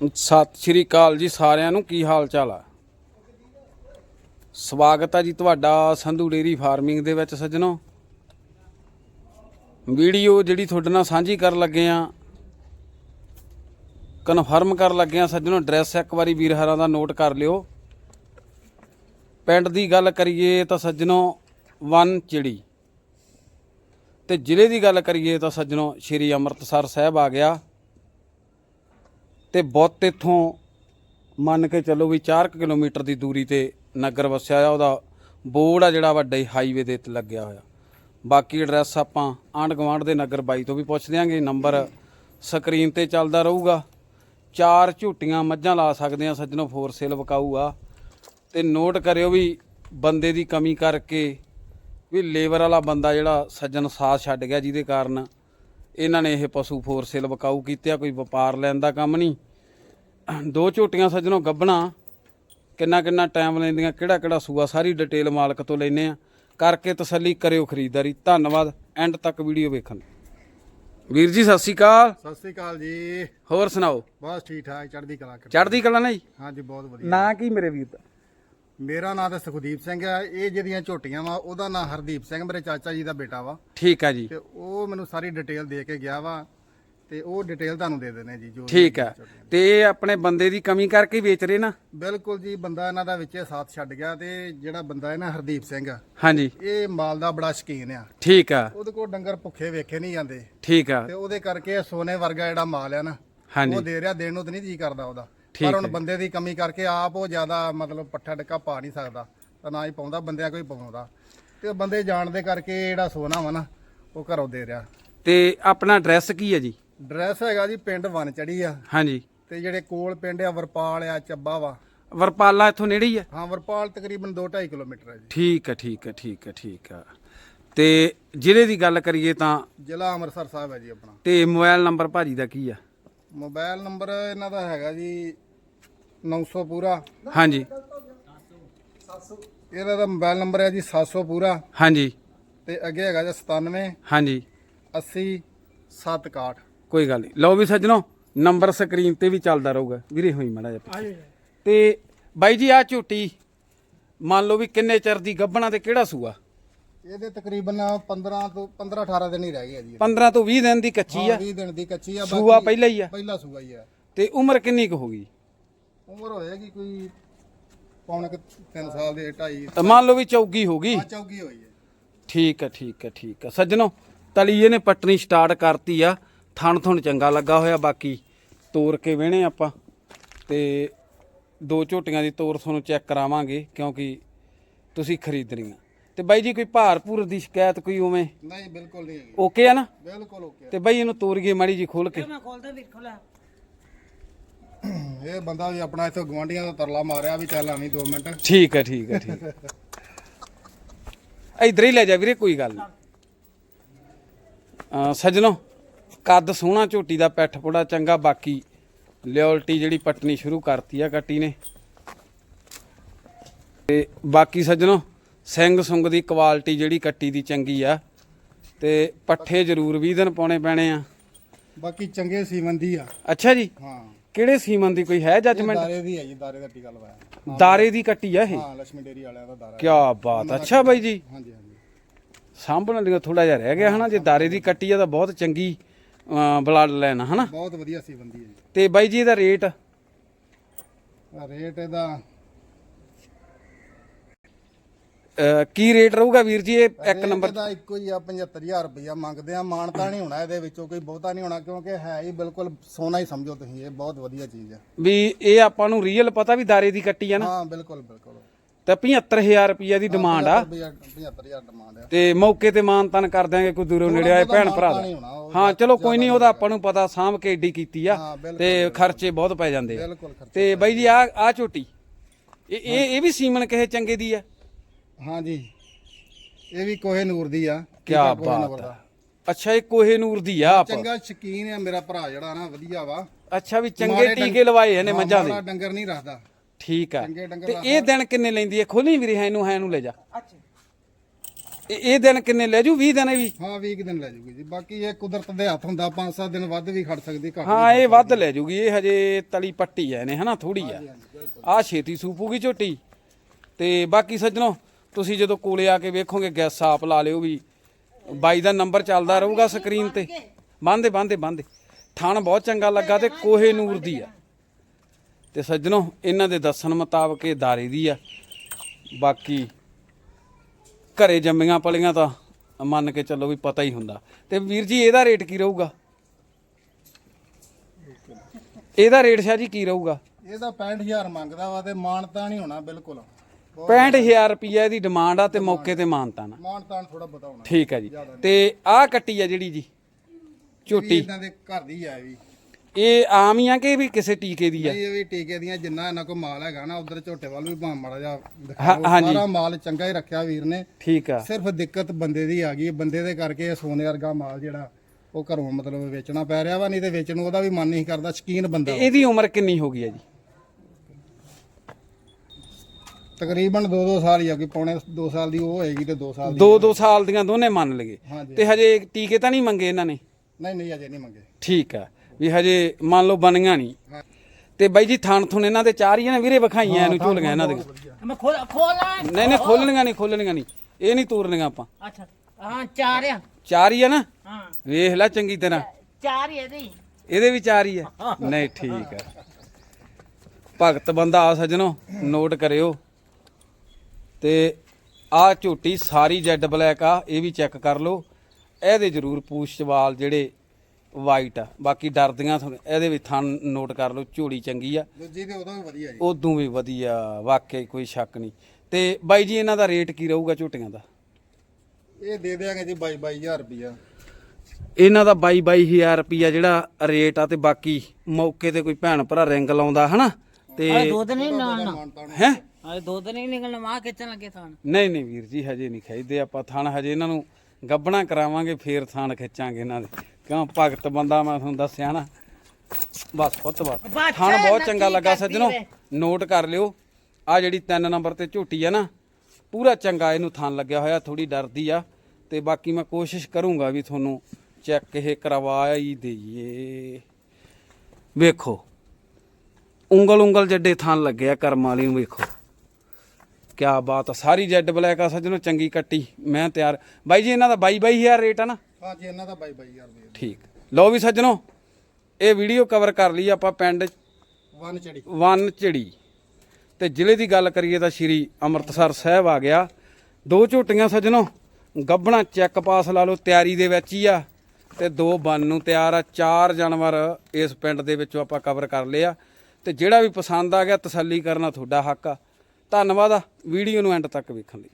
ਸਤਿ ਸ਼੍ਰੀ ਅਕਾਲ ਜੀ ਸਾਰਿਆਂ ਨੂੰ, ਕੀ ਹਾਲ ਚਾਲ ਆ? ਸਵਾਗਤ ਆ ਜੀ ਤੁਹਾਡਾ ਸੰਧੂ ਡੇਰੀ ਫਾਰਮਿੰਗ ਦੇ ਵਿੱਚ ਸੱਜਣੋ। ਵੀਡੀਓ ਜਿਹੜੀ ਤੁਹਾਡੇ ਨਾਲ ਸਾਂਝੀ ਕਰਨ ਲੱਗੇ ਆ ਕਨਫਰਮ ਕਰਨ ਲੱਗੇ ਆ ਸੱਜਣੋ ਐਡਰੈਸ ਇੱਕ ਵਾਰੀ ਵੀਰ ਹਰਾਂ ਦਾ ਨੋਟ ਕਰ ਲਿਓ। ਪਿੰਡ ਦੀ ਗੱਲ ਕਰੀਏ ਤਾਂ ਸੱਜਣੋ ਵਨ ਚਿੜੀ। ਤੇ ਜ਼ਿਲ੍ਹੇ ਦੀ ਗੱਲ ਕਰੀਏ ਤਾਂ ਸੱਜਣੋ, ਸ਼੍ਰੀ ਅੰਮ੍ਰਿਤਸਰ ਸਾਹਿਬ ਆ ਗਿਆ। ਤੇ ਬਹੁਤ ਇੱਥੋਂ ਮੰਨ ਕੇ ਚੱਲੋ ਵੀ 4 ਕਿਲੋਮੀਟਰ ਦੀ ਦੂਰੀ ਤੇ ਨਗਰ ਵਸਿਆ ਆ, ਉਹਦਾ ਬੋਰਡ ਆ ਜਿਹੜਾ ਵੱਡੇ ਹਾਈਵੇ ਦੇ ਉੱਤੇ ਲੱਗਿਆ ਹੋਇਆ। ਬਾਕੀ ਐਡਰੈਸ ਆਪਾਂ ਆਂਢ ਗੁਆਂਢ ਦੇ ਨਗਰ ਬਾਈ ਤੋਂ ਵੀ ਪੁੱਛ ਦਿਆਂਗੇ ਨੰਬਰ ਸਕਰੀਨ ਤੇ ਚੱਲਦਾ ਰਹੂਗਾ। ਚਾਰ ਝੂਟੀਆਂ ਮੱਝਾਂ ਲਾ ਸਕਦੇ ਆ, ਸੱਜਣੋ ਫੋਰ ਸੇਲ ਵਿਕਾਊ ਆ ਤੇ ਨੋਟ ਕਰਿਓ ਵੀ ਬੰਦੇ ਦੀ ਕਮੀ ਕਰਕੇ ਵੀ ਲੇਬਰ ਵਾਲਾ ਬੰਦਾ ਜਿਹੜਾ ਸੱਜਣ ਸਾਥ ਛੱਡ ਗਿਆ ਜਿਹਦੇ ਕਾਰਨ ਇਹਨਾਂ ਨੇ ਇਹ ਪਸ਼ੂ ਫੋਰ ਸੇਲ ਵਿਕਾਊ ਕੀਤੇ ਆ, ਕੋਈ ਵਪਾਰ ਲੈਣ ਦਾ ਕੰਮ ਨਹੀਂ। ਦੋ ਝੋਟੀਆਂ ਸੱਜਣੋਂ ਗੱਬਣਾ ਕਿੰਨਾ ਕਿੰਨਾ ਟਾਈਮ ਲੈਂਦੀਆਂ ਕਿਹੜਾ ਕਿਹੜਾ ਸੂਆ ਸਾਰੀ ਡਿਟੇਲ ਮਾਲਕ ਤੋਂ ਲੈਨੇ ਆ ਕਰਕੇ ਤਸੱਲੀ ਕਰਿਓ ਖਰੀਦਦਾਰੀ। ਧੰਨਵਾਦ। ਐਂਡ ਤੱਕ ਵੀਡੀਓ ਵੇਖਣ। ਵੀਰ ਜੀ ਸਤਿ ਸ਼੍ਰੀ ਅਕਾਲ। ਸਤਿ ਸ੍ਰੀ ਅਕਾਲ ਜੀ। ਹੋਰ ਸੁਣਾਓ? ਬਸ ਠੀਕ ਠਾਕ ਚੜ੍ਹਦੀ ਕਲਾ ਕਰ। ਚੜ੍ਹਦੀ ਕਲਾ ਨਾ ਜੀ ਹਾਂਜੀ ਬਹੁਤ ਵਧੀਆ। ਨਾਂ ਕੀ ਮੇਰੇ ਵੀਰ ਦਾ? ਮੇਰਾ ਨਾਮ ਤਾਂ ਸੁਖਦੀਪ ਸਿੰਘ ਆ ਇਹ ਜਿਹੜੀਆਂ ਝੋਟੀਆਂ ਵਾ ਉਹਦਾ ਨਾਮ ਹਰਦੀਪ ਸਿੰਘ ਮੇਰੇ ਚਾਚਾ ਜੀ ਦਾ ਬੇਟਾ ਵਾ। ਠੀਕ ਆ ਜੀ। ਤੇ ਉਹ ਮੈਨੂੰ ਸਾਰੀ ਡਿਟੇਲ ਦੇ ਕੇ ਗਿਆ ਵਾ। ਤੇ ਉਹ ਡਿਟੇਲ ਤੁਹਾਨੂੰ ਦੇ ਦੇਣੇ ਜੀ ਜੋ ਠੀਕ ਆ ਤੇ ਇਹ ਆਪਣੇ ਬੰਦੇ ਦੀ ਕਮੀ ਕਰਕੇ ਹੀ ਵੇਚ ਰਹੇ ਨਾ? ਬਿਲਕੁਲ ਜੀ ਬੰਦਾ ਇਹਨਾਂ ਦਾ ਵਿੱਚੇ ਸਾਥ ਛੱਡ ਗਿਆ ਤੇ ਜਿਹੜਾ ਬੰਦਾ ਹੈ ਨਾ ਹਰਦੀਪ ਸਿੰਘ ਹਾਂਜੀ। ਇਹ ਮਾਲ ਦਾ ਬੜਾ ਸ਼ਕੀਨ ਆ। ਠੀਕ ਆ। ਉਹਦੇ ਕੋਲ ਡੰਗਰ ਭੁੱਖੇ ਵੇਖੇ ਨਹੀਂ ਜਾਂਦੇ। ਠੀਕ ਆ। ਤੇ ਉਹਦੇ ਕਰਕੇ ਇਹ ਸੋਨੇ ਵਰਗਾ ਜਿਹੜਾ ਮਾਲ ਆ ਨਾ ਹਾਂਜੀ। ਉਹ ਦੇ ਰਿਹਾ ਦੇਣ ਨੂੰ ਤਾਂ ਨਹੀਂ ਜੀ ਕਰਦਾ ਉਹਦਾ। ਠੀਕ ਪਰ ਹੁਣ ਹੈ। ਬੰਦੇ ਦੀ ਕਮੀ ਕਰਕੇ ਆਪ ਉਹ ਜ਼ਿਆਦਾ ਮਤਲਬ ਪੱਠਾ ਡੱਕਾ ਪਾ ਨਹੀਂ ਸਕਦਾ। ਤਾਂ ਨਾ ਹੀ ਪਾਉਂਦਾ ਬੰਦਿਆਂ ਕੋਈ ਪਾਉਂਦਾ। ਤੇ ਉਹ ਬੰਦੇ ਜਾਣਦੇ ਕਰਕੇ ਜਿਹੜਾ ਸੋਨਾ ਵਾ ਨਾ ਉਹ ਘਰੋਂ ਦੇ ਰਿਹਾ। ਤੇ ਆਪਣਾ ਐਡਰੈਸ ਕੀ ਹੈ ਜੀ? ਡਰੈਸ ਹੈਗਾ ਜੀ ਪਿੰਡ ਵਨ ਚੜੀ ਆ। ਹਾਂਜੀ। ਤੇ ਜਿਹੜੇ ਕੋਲ ਪਿੰਡ ਆ ਵਰਪਾਲ ਆ ਚੱਬਾ ਵਾ। ਵਰਪਾਲਾ ਇੱਥੋਂ ਨੇੜੇ ਹੀ ਆ? ਹਾਂ ਵਰਪਾਲ ਤਕਰੀਬਨ 2.5 ਕਿਲੋਮੀਟਰ ਹੈ ਜੀ। ਠੀਕ ਆ ਠੀਕ ਆ ਠੀਕ ਆ ਠੀਕ ਆ। ਤੇ ਜ਼ਿਲ੍ਹੇ ਦੀ ਗੱਲ ਕਰੀਏ ਤਾਂ ਜ਼ਿਲ੍ਹਾ ਅੰਮ੍ਰਿਤਸਰ ਸਾਹਿਬ ਹੈ ਜੀ ਆਪਣਾ। ਤੇ ਮੋਬਾਈਲ ਨੰਬਰ ਭਾਜੀ ਦਾ ਕੀ ਆ? ਮੋਬਾਈਲ ਨੰਬਰ ਇਹਨਾਂ ਦਾ ਹੈਗਾ ਜੀ 900 ਪੂਰਾ। ਹਾਂਜੀ। ਇਹਦਾ ਦਾ ਮੋਬਾਈਲ ਨੰਬਰ ਹੈ ਜੀ 700 ਪੂਰਾ। ਹਾਂਜੀ। ਤੇ ਅੱਗੇ ਹੈਗਾ ਜੀ 97 ਹਾਂਜੀ। 80 761 ਕੋਈ ਗੱਲ ਨਹੀਂ। ਲਓ ਵੀ ਸੱਜਣੋ ਨੰਬਰ ਸਕਰੀਨ ਤੇ ਵੀ ਚੱਲਦਾ ਰਹੂਗਾ। ਵੀਰੇ ਹੋਈ ਮੜਾ ਜਿਹਾ ਤੇ ਬਾਈ ਜੀ ਆ ਝੂਟੀ ਮੰਨ ਲਓ ਵੀ ਕਿੰਨੇ ਚਿਰ ਦੀ ਗੱਭਣਾ ਤੇ ਕਿਹੜਾ ਸੂਆ? ਇਹਦੇ ਤਕਰੀਬਨ 15 ਤੋਂ 15 18 ਦਿਨ ਹੀ ਰਹਿ ਗਏ ਆ ਜੀ। 15 ਤੋਂ 20 ਦਿਨ ਦੀ ਕੱਚੀ ਆ। 20 ਦਿਨ ਦੀ ਕੱਚੀ ਆ ਸੂਆ ਪਹਿਲਾਂ ਹੀ ਆ। ਪਹਿਲਾ ਸੂਆ ਹੀ ਆ। ਤੇ ਉਮਰ ਕਿੰਨੀ ਕੁ ਹੋ ਗਈ? ਉਮਰ ਹੋਏਗੀ ਕੋਈ ਪੌਣੇ 3 ਸਾਲ ਦੇ 2.5 ਤਾਂ ਮੰਨ ਲਓ ਵੀ ਚੌਗੀ ਹੋ ਗਈ। ਆ ਚੌਗੀ ਹੋਈ ਹੈ ਠੀਕ ਹੈ ਠੀਕ ਹੈ ਠੀਕ ਹੈ ਸੱਜਣੋ ਤਲੀ ਇਹਨੇ ਪਟਣੀ ਸਟਾਰਟ ਕਰਤੀ ਆ। ਥਣ ਥਣ ਚੰਗਾ ਲੱਗਾ ਹੋਇਆ ਬਾਕੀ ਤੋੜ ਕੇ ਵੇਣੇ ਆਪਾਂ। ਤੇ ਦੋ ਝੋਟੀਆਂ ਦੀ ਤੋਰ ਤੁਹਾਨੂੰ ਚੈੱਕ ਕਰਾਵਾਂਗੇ ਕਿਉਂਕਿ ਤੁਸੀਂ ਖਰੀਦਣੀਆਂ। ਤੇ ਬਾਈ ਜੀ ਕੋਈ ਭਾਰ ਭੂਰ ਦੀ ਸ਼ਿਕਾਇਤ ਕੋਈ ਉਵੇਂ? ਨਹੀਂ ਬਿਲਕੁਲ ਨਹੀਂ ਹੈਗੀ। ਓਕੇ ਆ ਨਾ? ਬਿਲਕੁਲ ਓਕੇ ਤੇ ਬਾਈ ਇਹਨੂੰ ਤੋਰੀਏ ਮਾੜੀ ਜੀ ਖੋਲ ਕੇ। ਇਹ ਬੰਦਾ ਵੀ ਆਪਣਾ ਇੱਥੇ ਗਵਾਂਡੀਆਂ ਦਾ ਤਰਲਾ ਮਾਰਿਆ ਵੀ ਚੱਲ ਆਵੀਂ 2 ਮਿੰਟ। ਠੀਕ ਹੈ ਠੀਕ ਹੈ ਠੀਕ ਹੈ ਇਧਰ ਹੀ ਲੈ ਜਾ ਵੀਰੇ ਕੋਈ ਗੱਲ ਨਹੀਂ। ਸੱਜਣੋ ਕੱਦ ਸੋਹਣਾ ਝੋਟੀ ਦਾ ਪੈਠ ਪੁੜਾ ਚੰਗਾ ਬਾਕੀ ਲਿਓਲਟੀ ਜਿਹੜੀ ਪਟਣੀ ਸ਼ੁਰੂ ਕਰਤੀ ਆ ਕੱਟੀ ਨੇ। ਤੇ ਬਾਕੀ ਸੱਜਣੋ ਸਿੰਘ ਸੁੰਗ ਦੀ ਕੁਆਲਿਟੀ ਜਿਹੜੀ ਕੱਟੀ ਦੀ ਚੰਗੀ ਆ ਤੇ ਪੱਠੇ ਜ਼ਰੂਰ 20 ਦਿਨ ਪਾਉਣੇ ਪੈਣੇ ਆ। ਬਾਕੀ ਚੰਗੇ ਸੀਮੰਦੀ ਆ। ਅੱਛਾ ਜੀ? ਹਾਂ। ਕਿਹੜੇ ਸੀਮਨ ਦੀ? ਕੋਈ ਹੈ ਜੱਜਮੈਂਟ ਦਾਰੇ ਦੀ ਹੈ ਜੀ ਦਾਰੇ ਦਾ ਟੀਕਾ ਲਵਾਇਆ ਦਾਰੇ ਦੀ ਕੱਟੀ ਆ ਇਹ? ਹਾਂ ਲక్ష్ਮੀ ਡੇਰੀ ਵਾਲਿਆਂ ਦਾ ਦਾਰਾ। ਕੀ ਬਾਤ ਅੱਛਾ ਬਾਈ ਜੀ। ਹਾਂਜੀ ਹਾਂਜੀ। ਸਾਂਭਣ ਲਈ ਥੋੜਾ ਜਿਹਾ ਰਹਿ ਗਿਆ ਹਨਾ ਜੇ ਦਾਰੇ ਦੀ ਕੱਟੀ ਆ ਤਾਂ ਬਹੁਤ ਚੰਗੀ। ਬਲੱਡ ਲੈਣਾ ਹਨਾ? ਬਹੁਤ ਵਧੀਆ ਸੀਮੰਦੀ ਹੈ ਜੀ। ਤੇ ਬਾਈ ਜੀ ਇਹਦਾ ਰੇਟ ਆਹ ਰੇਟ ਇਹਦਾ ਅਹ, ਕੀ ਰੇਟ ਰਹੂਗਾ ਵੀਰ ਜੀ? ਇਹ ਇੱਕ ਰੇਟ ਨੰਬਰ ਇਹਦਾ ਇੱਕੋ ਹੀ ਆ 75000 ਰੁਪਇਆ ਮੰਗਦੇ ਆ। ਮਾਨਤਾ ਨਹੀਂ ਹੋਣਾ ਇਹਦੇ ਵਿੱਚੋਂ ਕੋਈ ਬਹੁਤਾ ਨਹੀਂ ਹੋਣਾ ਕਿਉਂਕਿ ਹੈ ਹੀ ਬਿਲਕੁਲ ਸੋਨਾ ਹੀ ਸਮਝੋ ਤੁਸੀਂ ਇਹ ਬਹੁਤ ਵਧੀਆ ਚੀਜ਼ ਆ ਵੀ ਇਹ ਆਪਾਂ ਨੂੰ ਰੀਅਲ ਪਤਾ ਵੀ ਦਾਰੇ ਦੀ ਕੱਟੀ ਆ ਨਾ। ਹਾਂ ਬਿਲਕੁਲ ਬਿਲਕੁਲ। ਤੇ 75000 ਰੁਪਈਆ ਦੀ ਡਿਮਾਂਡ ਆ। 75000 ਡਿਮਾਂਡ ਆ। ਤੇ ਮੌਕੇ ਤੇ ਮਾਨ ਤਨ ਕਰ ਦਿਆਂਗੇ ਕੋਈ ਦੂਰੋਂ ਨੇੜੇ ਆਏ ਭੈਣ ਭਰਾ ਦਾ। ਹਾਂ ਚਲੋ ਕੋਈ ਨਹੀਂ ਉਹਦਾ ਆਪਾਂ ਨੂੰ ਪਤਾ ਸਾਂਭ ਕੇ ਏਡੀ ਕੀਤੀ ਆ। ਤੇ ਖਰਚੇ ਬਹੁਤ ਪੈ ਜਾਂਦੇ ਆ। ਬਿਲਕੁਲ ਖਰਚਾ ਤੇ ਬਾਈ ਜੀ ਆ। ਆ ਝੋਟੀ ਇਹ ਇਹ ਇਹ ਵੀ ਸੀਮਨ ਕਿਸੇ ਚੰਗੇ ਦੀ ਆ? ਹਾਂ ਜੀ ਇਹ ਵੀ ਕੋਹੇ ਨੂਰ ਦੀ ਆ ਕੀ ਟੀਕਾ ਕੋਹੇ ਬਾਤ ਆ। ਅੱਛਾ ਇਹ ਕੋਹੇ ਨੂਰ ਦੀ ਆ ਆਪ। ਚੰਗਾ ਸ਼ਕੀਨ ਆ ਮੇਰਾ ਭਰਾ ਜਿਹੜਾ ਨਾ ਵਧੀਆ ਵਾ। ਅੱਛਾ ਵੀ ਚੰਗੇ ਮਾੜੇ ਡੰਗ- ਟੀਕੇ ਲਵਾਏ ਇਹਨੇ ਹਾਂ, ਮੱਝਾਂ ਦੇ। ਮਾੜਾ ਡੰਗਰ ਨਹੀਂ ਰੱਖਦਾ। ਠੀਕ ਆ। ਚੰਗੇ ਡੰਗਰ ਤੇ ਇਹ ਦਿਨ ਕਿੰਨੇ ਲੈਂਦੀ ਹੈ? ਖੋਲੀ ਵੀਰੇ ਹੈ ਨੂੰ ਹੈ ਨੂੰ ਲੈ ਜਾ। ਇਹ ਇਹ ਦਿਨ ਕਿੰਨੇ ਲੈ ਜੂ? 20 ਦਿਨ ਵੀ? ਹਾਂ 20 ਕੁ ਦਿਨ ਲੈ ਜੂਗੀ ਜੀ। ਬਾਕੀ ਇਹ ਕੁਦਰਤ ਦੇ ਹੱਥ ਹੁੰਦਾ 5-7 ਦਿਨ ਵੱਧ ਵੀ ਖੜ ਸਕਦੀ ਘੱਟ ਹਾਂ ਇਹ ਵੱਧ ਲੈ ਜੂਗੀ। ਇਹ ਹਜੇ ਤਲੀ ਪੱਟੀ ਐ ਨੇ ਹਨਾ ਥੋੜੀ ਆ। ਆ ਛੇਤੀ ਸੂਪੂਗੀ ਝੋਟੀ। ਤੇ ਬਾਕੀ ਸੱਜਣੋ ਤੁਸੀਂ ਜਦੋਂ ਕੋਲੇ ਆ ਕੇ ਵੇਖੋਗੇ ਗੈਸ ਆਪ ਲਾ ਲਿਓ ਵੀ। ਬਾਈ ਦਾ ਨੰਬਰ ਚੱਲਦਾ ਰਹੂਗਾ ਸਕਰੀਨ ਤੇ। ਬੰਦੇ ਬੰਦੇ ਬੰਦੇ ਥਣ ਬਹੁਤ ਚੰਗਾ ਲੱਗਾ ਤੇ ਕੋਹੇ ਨੂਰ ਦੀ ਆ। ਤੇ ਸੱਜਣੋ ਇਹਨਾਂ ਦੇ ਦੱਸਣ ਮੁਤਾਬਕ ਇਹ ਦਾਰੇ ਦੀ ਆ। ਬਾਕੀ ਘਰੇ ਜੰਮੀਆਂ ਪਲੀਆਂ ਤਾਂ ਮੰਨ ਕੇ ਚੱਲੋ ਵੀ ਪਤਾ ਹੀ ਹੁੰਦਾ। ਤੇ ਵੀਰ ਜੀ ਇਹਦਾ ਰੇਟ ਕੀ ਰਹੂਗਾ? ਇਹਦਾ ਰੇਟ ਸ਼ਾਹ ਜੀ ਕੀ ਰਹੂਗਾ? ਇਹਦਾ 65000 ਮੰਗਦਾ ਵਾ ਤੇ ਮਾਨਤਾ ਨਹੀਂ ਹੋਣਾ ਬਿਲਕੁਲ। 65000 ਰੁਪਈਆ ਇਹਦੀ ਡਿਮਾਂਡ ਆ ਤੇ ਮੌਕੇ ਤੇ ਮਾਨਤਾ ਨਾ। ਮਾਨਤਾਨ ਥੋੜਾ ਬਤਾਉਣਾ ਠੀਕ ਹੈ ਜੀ। ਤੇ ਆਹ ਕੱਟੀ ਆ ਜਿਹੜੀ ਜੀ ਝੋਟੀ। ਇਦਾਂ ਦੇ ਘਰ ਦੀ ਆ ਵੀ। ਇਹ ਆਮ ਹੀ ਆ ਕਿ ਵੀ ਕਿਸੇ ਟੀਕੇ ਦੀ ਆ? ਇਹ ਵੀ ਟੀਕੇ ਦੀਆਂ ਜਿੰਨਾ ਇਹਨਾਂ ਕੋਲ ਮਾਲ ਹੈਗਾ ਨਾ ਉਧਰ ਝੋਟੇ ਵੱਲ ਵੀ ਭਾਂ ਮਾੜਾ ਜਾ ਹਾਂ- ਹਾਂਜੀ। ਸਾਰਾ ਮਾਲ ਚੰਗਾ ਹੀ ਰੱਖਿਆ ਵੀਰ ਨੇ। ਠੀਕ ਆ। ਸਿਰਫ ਦਿੱਕਤ ਬੰਦੇ ਦੀ ਆ ਗਈ। ਬੰਦੇ ਦੇ ਕਰਕੇ ਇਹ ਸੋਨੇ ਵਰਗਾ ਮਾਲ ਜਿਹੜਾ ਉਹ ਘਰੋਂ ਮਤਲਬ ਵੇਚਣਾ ਪੈ ਰਿਹਾ ਵਾ ਨਹੀਂ ਤੇ ਵੇਚਣ ਨੂੰ ਉਹਦਾ ਵੀ ਮਨ ਨਹੀਂ ਕਰਦਾ ਸ਼ਕੀਨ ਬੰਦਾ ਵਾ। ਇਹਦੀ ਉਮਰ ਕਿੰਨੀ ਹੋ ਗਈ ਆ ਜੀ? ਤਕਰੀਬਨ 2-2 ਸਾਲ ਹੀ ਆ ਗਈ ਪੌਣੇ 2 ਸਾਲ ਦੀ ਉਹ ਹੋਏਗੀ ਤੇ 2 ਸਾਲ ਦੀ 2-2 ਸਾਲ ਦੀਆਂ ਦੋਨੇ ਮੰਨ ਲਗੇ ਹਾਂਜੀ। ਤੇ ਹਜੇ ਟੀਕੇ ਤਾਂ ਨਹੀਂ ਮੰਗੇ ਇਹਨਾਂ ਨੇ? ਨਹੀਂ ਨਹੀਂ ਅਜੇ ਨਹੀਂ ਮੰਗੇ। ਠੀਕ ਆ। ਵੀ ਹਜੇ ਮੰਨ ਲਓ ਬਣੀਆਂ ਨਹੀਂ। ਤੇ ਬਾਈ ਜੀ ਥਣ ਥੁਣ ਇਹਨਾਂ ਦੇ ਚਾਰ ਹੀ ਆ ਨਾ ਵੀਰੇ ਵਿਖਾਈਆਂ ਇਹਨੂੰ ਝੋਲੀਆਂ ਇਹਨਾਂ ਦੀਆਂ ਮੈਂ ਖੋਲ ਖੋਲਾਂ? ਨਹੀਂ ਨਹੀਂ ਖੋਲਣੀਆਂ ਨਹੀਂ ਖੋਲਣੀਆਂ ਨਹੀਂ। ਇਹ ਨਹੀਂ ਤੋਰਨੀਆਂ ਆਪਾਂ। ਅੱਛਾ। ਹਾਂ ਚਾਰ ਆ। ਚਾਰ ਹੀ ਆ ਨਾ? ਹਾਂ। ਵੇਖ ਲੈ ਚੰਗੀ ਤਰ੍ਹਾਂ। ਚਾਰ ਹੀ ਇਹਦੇ ਇਹਦੇ ਵੀ ਚਾਰ ਹੀ ਆ। ਨਹੀਂ ਠੀਕ ਆ। ਭਗਤ ਬੰਦਾ ਆ ਸਜਣੋ ਨੋਟ ਕਰਿਓ। ਤੇ ਆ ਝੋਟੀ ਸਾਰੀ ਜੈਡ ਬਲੈਕ ਆ ਇਹ ਵੀ ਚੈੱਕ ਕਰ ਲਓ। ਇਹਦੇ ਜ਼ਰੂਰ ਪੂਛ ਜਿਹੜੇ ਵਾਈਟ ਆ। ਬਾਕੀ ਡਰਦੀਆਂ ਤੁਹਾਨੂੰ ਇਹਦੇ ਵੀ ਥਣ ਨੋਟ ਕਰ ਲਓ ਝੋਲੀ ਚੰਗੀ ਆ। ਦੂਜੀ ਤੇ ਉਦੋਂ ਵੀ ਵਧੀਆ ਜੀ। ਉਦੋਂ ਵੀ ਵਧੀਆ ਵਾਕਈ ਕੋਈ ਸ਼ੱਕ ਨਹੀਂ। ਤੇ ਬਾਈ ਜੀ ਇਹਨਾਂ ਦਾ ਰੇਟ ਕੀ ਰਹੂਗਾ ਝੋਟੀਆਂ ਦਾ? ਇਹ ਦੇ ਦਿਆਂਗੇ ਜੀ 22 22000 ਰੁਪਇਆ ਇਹਨਾਂ ਦਾ 22 22000 ਰੁਪਿਆ ਜਿਹੜਾ ਰੇਟ ਆ ਤੇ ਬਾਕੀ ਮੌਕੇ ਤੇ ਕੋਈ ਭੈਣ ਭਰਾ ਰਿੰਗ ਲਾਉਂਦਾ ਹਨਾ? ਤੇ ਆ ਦੋ ਦਿਨ ਹੀ ਨਾਲ ਨਾ। ਹੈ? ਆ ਦੋ ਦਿਨ ਹੀ ਨਿਕਲਣਾ ਮਾਂ ਖਿੱਚਣ ਲੱਗੇ ਥਾਣ ਨਹੀਂ ਨਹੀਂ ਵੀਰ ਜੀ ਹਜੇ ਨਹੀਂ ਖਾਈਦੇ ਆਪਾਂ ਥਣ ਹਜੇ ਇਹਨਾਂ ਨੂੰ ਗੱਬਣਾ ਕਰਾਵਾਂਗੇ ਫੇਰ ਥਣ ਖਿੱਚਾਂਗੇ ਇਹਨਾਂ ਦੇ। ਕਿਉਂ ਭਗਤ ਬੰਦਾ ਮੈਂ ਤੁਹਾਨੂੰ ਦੱਸਿਆ ਨਾ? ਬਸ ਪੁੱਤ ਬਸ। ਥਣ ਬਹੁਤ ਚੰਗਾ ਲੱਗਾ ਸੱਜਣੋ? ਨੋਟ ਕਰ ਲਿਓ। ਆ ਜਿਹੜੀ 3 ਨੰਬਰ ਤੇ ਝੋਟੀ ਆ ਨਾ ਪੂਰਾ ਚੰਗਾ ਇਹਨੂੰ ਥਣ ਲੱਗਿਆ ਹੋਇਆ ਥੋੜੀ ਡਰਦੀ ਆ। ਤੇ ਬਾਕੀ ਮੈਂ ਕੋਸ਼ਿਸ਼ ਕਰੂੰਗਾ ਵੀ ਤੁਹਾਨੂੰ ਚੈੱਕ ਇਹ ਕਰਵਾ ਹੀ ਦੇਈਏ। ਵੇਖੋ ਉਂਗਲ ਉਂਗਲ ਜੱਡੇ ਥਣ ਲੱਗਿਆ ਕਰਮ ਵਾਲੀ ਨੂੰ ਵੇਖੋ। ਕਿਆ ਬਾਤ ਆ ਸਾਰੀ ਜੈਡ ਬਲੈਕ ਆ ਸੱਜਣੋ ਚੰਗੀ ਕੱਟੀ। ਮੈਂ ਤਿਆਰ। ਬਾਈ ਜੀ ਇਹਨਾਂ ਦਾ 22 22000 ਰੇਟ ਆ ਨਾ? ਹਾਂ ਜੀ ਇਹਨਾਂ ਦਾ 22 22000 ਦੇ ਠੀਕ। ਲਓ ਵੀ ਸੱਜਣੋ ਇਹ ਵੀਡੀਓ ਕਵਰ ਕਰ ਲਈ ਆਪਾਂ ਪਿੰਡ ਵਨ ਚੜੀ। ਵਨ ਤੇ ਜ਼ਿਲ੍ਹੇ ਦੀ ਗੱਲ ਕਰੀਏ ਤਾਂ ਸ਼੍ਰੀ ਅੰਮ੍ਰਿਤਸਰ ਸਾਹਿਬ ਆ ਗਿਆ। ਦੋ ਝੋਟੀਆਂ ਸੱਜਣੋ ਗੱਬਣਾ ਚੈੱਕ ਪਾਸ ਲਾ ਲਓ ਤਿਆਰੀ ਦੇ ਵਿੱਚ ਹੀ ਆ। ਤੇ ਦੋ ਬਨ ਨੂੰ ਤਿਆਰ ਆ ਚਾਰ ਜਾਨਵਰ ਇਸ ਪਿੰਡ ਦੇ ਵਿੱਚੋਂ ਆਪਾਂ ਕਵਰ ਕਰ ਲਿਆ ਤੇ ਜਿਹੜਾ ਵੀ ਪਸੰਦ ਆ ਗਿਆ ਤਸੱਲੀ ਕਰਨਾ ਤੁਹਾਡਾ ਹੱਕ ਆ। ਧੰਨਵਾਦ ਵੀਡੀਓ ਨੂੰ ਐਂਡ ਤੱਕ ਵੇਖਣ ਲਈ।